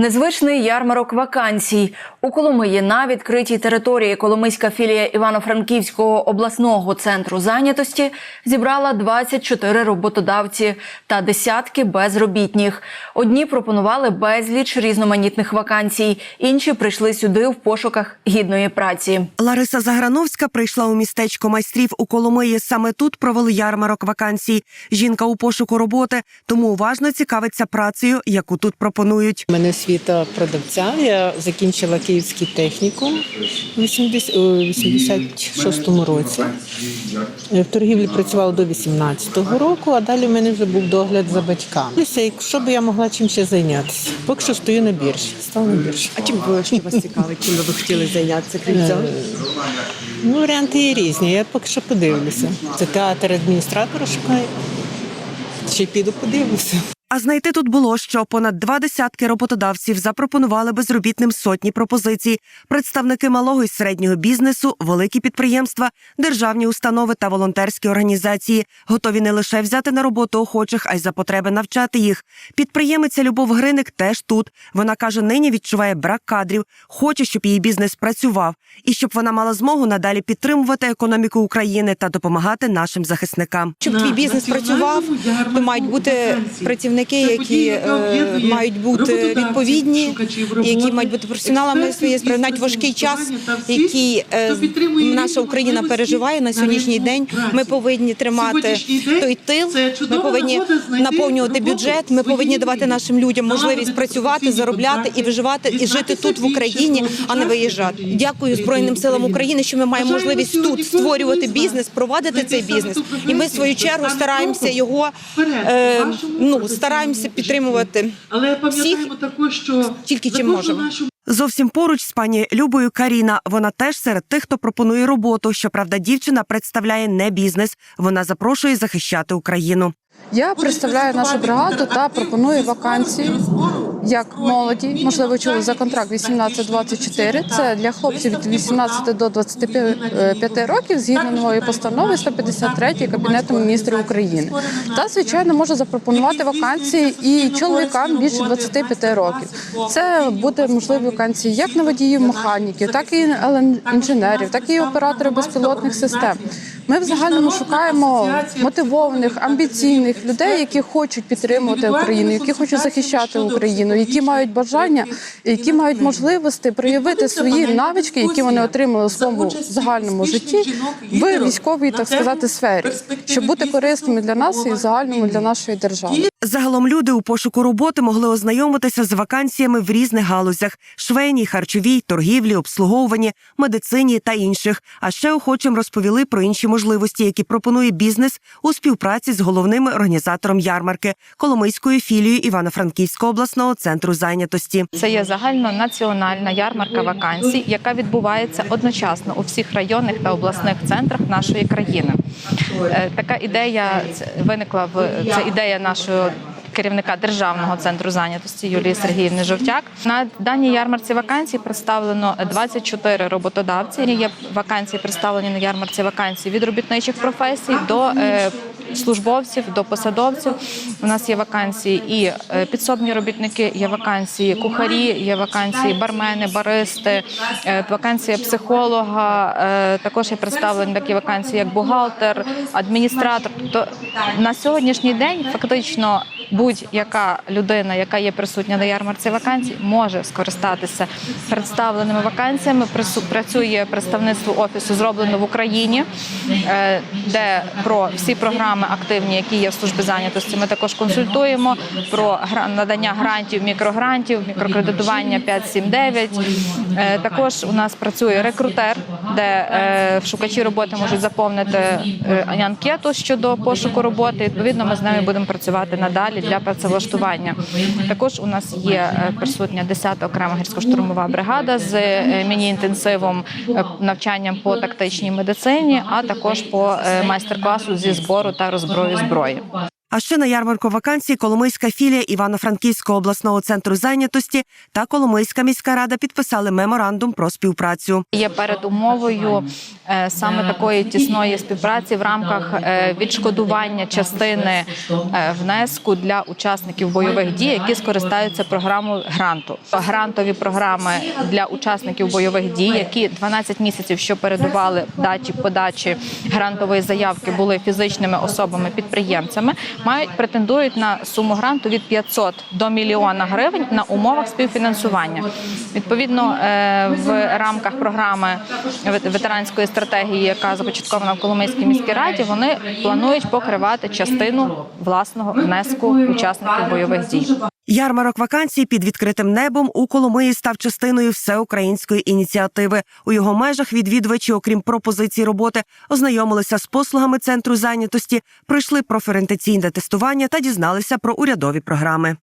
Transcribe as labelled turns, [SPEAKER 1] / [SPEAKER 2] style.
[SPEAKER 1] Незвичний ярмарок вакансій у Коломиї на відкритій території Коломийська філія Івано-Франківського обласного центру зайнятості зібрала 24 роботодавці та десятки безробітних. Одні пропонували безліч різноманітних вакансій, інші прийшли сюди в пошуках гідної праці.
[SPEAKER 2] Лариса Заграновська прийшла у містечко майстрів у Коломиї. Саме тут провели ярмарок вакансій. Жінка у пошуку роботи, тому уважно цікавиться працею, яку тут пропонують.
[SPEAKER 3] Мене освіта продавця. Я закінчила київський технікум у 80 у 86-му році. В торгівлі працювала до 18-го року, а далі в мене вже був догляд за батьками. Якщо б я могла чим ще зайнятися, поки що стою на біржі. Стала на біржі.
[SPEAKER 4] А чим ви що вас цікавить? Чим ви хотіли зайнятися крім цього?
[SPEAKER 3] Ну, варіанти є різні. Я поки що подивлюся. Це театр адміністратора шукає. Ще піду подивлюся.
[SPEAKER 2] А знайти тут було, що понад два десятки роботодавців запропонували безробітним сотні пропозицій. Представники малого і середнього бізнесу, великі підприємства, державні установи та волонтерські організації готові не лише взяти на роботу охочих, а й за потреби навчати їх. Підприємиця Любов Гриник теж тут. Вона каже, нині відчуває брак кадрів, хоче, щоб її бізнес працював, і щоб вона мала змогу надалі підтримувати економіку України та допомагати нашим захисникам.
[SPEAKER 4] Щоб твій бізнес працював, то мають бути працівники, які е, мають бути відповідні, які мають бути професіоналами своєї справи. Навіть важкий час, який е, наша Україна переживає на сьогоднішній день. Ми повинні тримати той тил. Ми повинні наповнювати бюджет. Ми повинні давати нашим людям можливість працювати, заробляти і виживати, і жити тут в Україні, а не виїжджати. Дякую Збройним силам України, що ми маємо можливість тут створювати бізнес, провадити цей бізнес. І ми в свою чергу стараємося його е, ну стараємося підтримувати
[SPEAKER 5] Але пам'ятаємо також, що
[SPEAKER 4] тільки чим можемо.
[SPEAKER 2] Зовсім поруч з пані Любою Каріна. Вона теж серед тих, хто пропонує роботу. Щоправда, дівчина представляє не бізнес. Вона запрошує захищати Україну.
[SPEAKER 6] Я представляю нашу бригаду та пропоную вакансії як молоді, можливо, чули за контракт 18-24. Це для хлопців від 18 до 25 років згідно нової постанови 153 Кабінету міністрів України. Та звичайно можу запропонувати вакансії і чоловікам більше 25 років. Це буде можливі вакансії як на водіїв механіків, так і інженерів, так і операторів безпілотних систем. Ми в загальному шукаємо мотивованих, амбіційних людей, які хочуть підтримувати Україну, які хочуть захищати Україну, які мають бажання, які мають можливості проявити свої навички, які вони отримали у своєму загальному житті в військовій, так сказати, сфері, щоб бути корисними для нас і загальному для нашої держави.
[SPEAKER 2] Загалом люди у пошуку роботи могли ознайомитися з вакансіями в різних галузях: швейній, харчовій, торгівлі, обслуговуванні, медицині та інших. А ще охочим розповіли про інші можливості, які пропонує бізнес у співпраці з головним організатором ярмарки Коломийською філією Івано-Франківського обласного центру зайнятості.
[SPEAKER 7] Це є загальнонаціональна ярмарка вакансій, яка відбувається одночасно у всіх районних та обласних центрах нашої країни. Е, Така ідея виникла в це ідея нашого. Керівника державного центру зайнятості Юлії Сергіївни Жовтяк на даній ярмарці вакансій представлено 24 роботодавці. Є вакансії представлені на ярмарці вакансій від робітничих професій до е, службовців, до посадовців. У нас є вакансії і е, підсобні робітники, є вакансії кухарі, є вакансії бармени, баристи, е, вакансія психолога. Також є представлені такі вакансії, як бухгалтер, адміністратор. Тобто на сьогоднішній день фактично будь-яка людина, яка є присутня на ярмарці вакансій, може скористатися представленими вакансіями. Працює представництво офісу зроблено в Україні, е, де про всі програми активні, які є в службі зайнятості. Ми також консультуємо про надання грантів, мікрогрантів, мікрокредитування 579. Е, Також у нас працює рекрутер, де е, шукачі роботи можуть заповнити анкету щодо пошуку роботи. Відповідно, ми з ними будемо працювати надалі для працевлаштування. Також у нас є е, присутня 10-та окрема гірсько-штурмова бригада з е, міні-інтенсивом е, навчанням по тактичній медицині, а також по майстер-класу зі збору та розброю зброї.
[SPEAKER 2] А ще на ярмарку вакансій Коломийська філія Івано-Франківського обласного центру зайнятості та Коломийська міська рада підписали меморандум про співпрацю.
[SPEAKER 7] Є передумовою е, саме такої тісної співпраці в рамках е, відшкодування частини е, внеску для учасників бойових дій, які скористаються програмою гранту. Грантові програми для учасників бойових дій, які 12 місяців, що передували даті подачі грантової заявки, були фізичними особами підприємцями, мають претендують на суму гранту від 500 до мільйона гривень на умовах співфінансування. Відповідно, е, в рамках програми ветеранської стратегії, яка започаткована в Коломийській міській раді, вони планують покривати частину власного внеску учасників бойових дій.
[SPEAKER 2] Ярмарок вакансій під відкритим небом у Коломиї став частиною всеукраїнської ініціативи. У його межах відвідувачі, окрім пропозицій роботи, ознайомилися з послугами центру зайнятості, пройшли профорієнтаційне тестування та дізналися про урядові програми.